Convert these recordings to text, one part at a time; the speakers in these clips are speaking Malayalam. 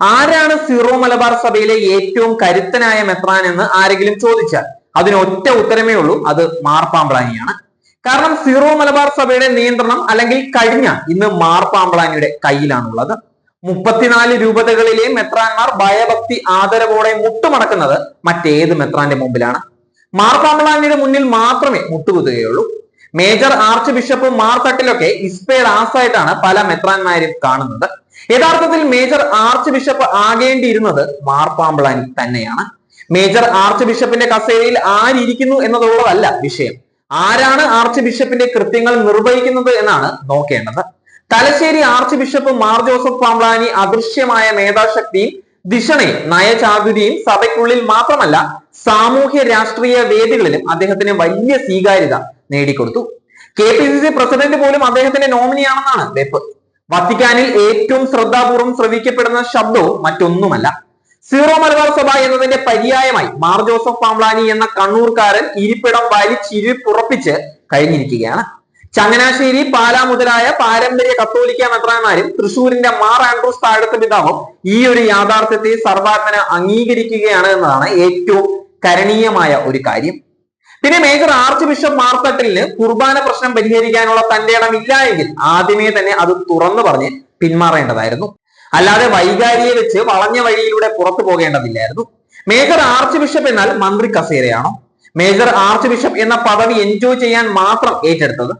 ആരാണ് സീറോ മലബാർ സഭയിലെ ഏറ്റവും കരുത്തനായ മെത്രാൻ എന്ന് ആരെങ്കിലും ചോദിച്ചാൽ അതിന് ഒറ്റ ഉത്തരമേ ഉള്ളൂ. അത് മാർപ്പാമ്പ്ളാനിയാണ് കാരണം സീറോ മലബാർ സഭയുടെ നിയന്ത്രണം അല്ലെങ്കിൽ കഴിഞ്ഞ ഇന്ന് മാർപ്പാമ്പ്ളാനിയുടെ കയ്യിലാണുള്ളത്. മുപ്പത്തിനാല് രൂപതകളിലെ മെത്രാന്മാർ ഭയഭക്തി ആദരവോടെ മുട്ടുമടക്കുന്നത് മറ്റേത് മെത്രാന്റെ മുമ്പിലാണ്. മാർപ്പാമ്പ്ളാനിയുടെ മുന്നിൽ മാത്രമേ മുട്ടുകുത്തുകയുള്ളൂ. മേജർ ആർച്ച് ബിഷപ്പും മാർ തട്ടിലൊക്കെ ഇസ്പേഡ് ആസായിട്ടാണ് പല മെത്രാന്മാരും കാണുന്നത്. യഥാർത്ഥത്തിൽ മേജർ ആർച്ച് ബിഷപ്പ് ആകേണ്ടിയിരുന്നത് മാർപ്പാമ്പളാനി തന്നെയാണ്. മേജർ ആർച്ച് ബിഷപ്പിന്റെ കസേരയിൽ ആരിയ്ക്കുന്നു എന്നതുള്ളതല്ല വിഷയം. ആരാണ് ആർച്ച് ബിഷപ്പിന്റെ കൃത്യങ്ങൾ നിർവഹിക്കുന്നത് എന്നാണ് നോക്കേണ്ടത്. Thalassery archbishop Mar Joseph Pamplany അദൃശ്യമായ മേധാശക്തിയും ദിഷണയും നയചാതുരിയും സഭയ്ക്കുള്ളിൽ മാത്രമല്ല സാമൂഹ്യ രാഷ്ട്രീയ വേദികളിലും അദ്ദേഹത്തിന് വലിയ സ്വീകാര്യത നേടിക്കൊടുത്തു. K P C C president പോലും അദ്ദേഹത്തിന്റെ നോമിനിയാണെന്നാണ് വെപ്പ്. വത്തിക്കാനിൽ ഏറ്റവും ശ്രദ്ധാപൂർവം ശ്രവിക്കപ്പെടുന്ന ശബ്ദവും മറ്റൊന്നുമല്ല. സീറോ മലബാർ സഭ എന്നതിന്റെ പര്യായമായി മാർ ജോസഫ് പാംബ്ലാനി എന്ന കണ്ണൂർക്കാരൻ ഇരിപ്പിടം വലിച്ചിരിപ്പുറപ്പിച്ച് കഴിഞ്ഞിരിക്കുകയാണ്. ചങ്ങനാശ്ശേരി പാല മുതലായ പാരമ്പര്യ കത്തോലിക്ക മെത്രാന്മാരും തൃശൂരിന്റെ മാർ ആൻഡ്രൂസ് താഴത്തെ പിതാവും ഈ ഒരു യാഥാർത്ഥ്യത്തെ സർവാത്മന അംഗീകരിക്കുകയാണ് എന്നതാണ് ഏറ്റവും കരണീയമായ ഒരു കാര്യം. പിന്നെ മേജർ ആർച്ച് ബിഷപ്പ് മാർത്തട്ടിലിന് കുർബാന പ്രശ്നം പരിഹരിക്കാനുള്ള തന്റെ ഇടം ഇല്ല എങ്കിൽ ആദ്യമേ തന്നെ അത് തുറന്നു പറഞ്ഞ് പിന്മാറേണ്ടതായിരുന്നു. അല്ലാതെ വൈകാരിയെ വെച്ച് വളഞ്ഞ വഴിയിലൂടെ പുറത്തു പോകേണ്ടതില്ലായിരുന്നു. മേജർ ആർച്ച് ബിഷപ്പ് എന്നാൽ മന്ത്രി കസേരയാണോ? മേജർ ആർച്ച് ബിഷപ്പ് എന്ന പദവി എൻജോയ് ചെയ്യാൻ മാത്രം ഏറ്റെടുത്തത്?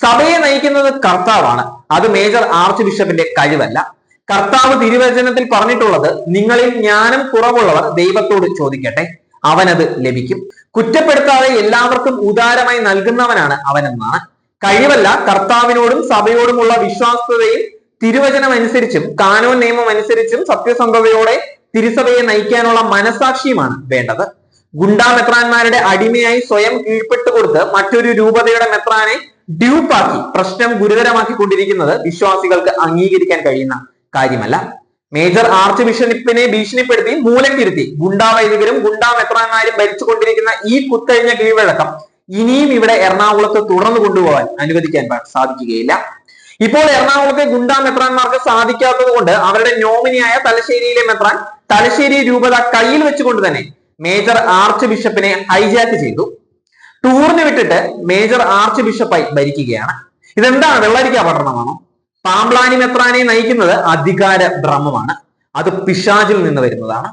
സഭയെ നയിക്കുന്നത് കർത്താവാണ്. അത് മേജർ ആർച്ച് ബിഷപ്പിന്റെ കഴിവല്ല. കർത്താവ് തിരുവചനത്തിൽ പറഞ്ഞിട്ടുള്ളത് നിങ്ങളിൽ ജ്ഞാനം കുറവുള്ളവർ ദൈവത്തോട് ചോദിക്കട്ടെ. അവനത് ലഭിക്കും. കുറ്റപ്പെടുത്താതെ എല്ലാവർക്കും ഉദാരമായി നൽകുന്നവനാണ് അവനെന്നാണ്. കഴിവല്ല കർത്താവിനോടും സഭയോടുമുള്ള വിശ്വാസ്യതയിൽ തിരുവചനം അനുസരിച്ചും കാനോൻ നിയമം അനുസരിച്ചും സത്യസന്ധതയോടെ തിരുസഭയെ നയിക്കാനുള്ള മനസാക്ഷിയുമാണ് വേണ്ടത്. ഗുണ്ടാ മെത്രാന്മാരുടെ അടിമയായി സ്വയം കീഴ്പ്പെട്ടു കൊടുത്ത് മറ്റൊരു രൂപതയുടെ മെത്രാനെ ഡ്യൂപ്പാക്കി പ്രശ്നം ഗുരുതരമാക്കിക്കൊണ്ടിരിക്കുന്നത് വിശ്വാസികൾക്ക് അംഗീകരിക്കാൻ കഴിയുന്ന കാര്യമല്ല. മേജർ ആർച്ച് ബിഷപ്പിനെ ഭീഷണിപ്പെടുത്തി മൂലം തിരുത്തി ഗുണ്ടാ വൈദികരും ഗുണ്ടാ മെത്രാന്മാരും ഭരിച്ചുകൊണ്ടിരിക്കുന്ന ഈ കുത്തഴിഞ്ഞ കീഴ്വഴക്കം ഇനിയും ഇവിടെ എറണാകുളത്ത് തുടർന്നു കൊണ്ടുപോകാൻ അനുവദിക്കാൻ സാധിക്കുകയില്ല. ഇപ്പോൾ എറണാകുളത്തെ ഗുണ്ടാ മെത്രാന്മാർക്ക് സാധിക്കാത്തത് കൊണ്ട് അവരുടെ നോമിനിയായ തലശ്ശേരിയിലെ മെത്രാൻ തലശ്ശേരി രൂപത കയ്യിൽ വെച്ചുകൊണ്ട് തന്നെ മേജർ ആർച്ച് ബിഷപ്പിനെ ഹൈജാക്ക് ചെയ്തു. ടൂറിന് വിട്ടിട്ട് മേജർ ആർച്ച് ബിഷപ്പായി ഭരിക്കുകയാണ്. ഇതെന്താണ്? വെള്ളരിക്കാ പട്ടണമാണോ? പാമ്പ്ലാനി മെത്രാനെ നയിക്കുന്നത് അധികാര ഭ്രമമാണ് അത് പിശാചിൽ നിന്ന് വരുന്നതാണ്.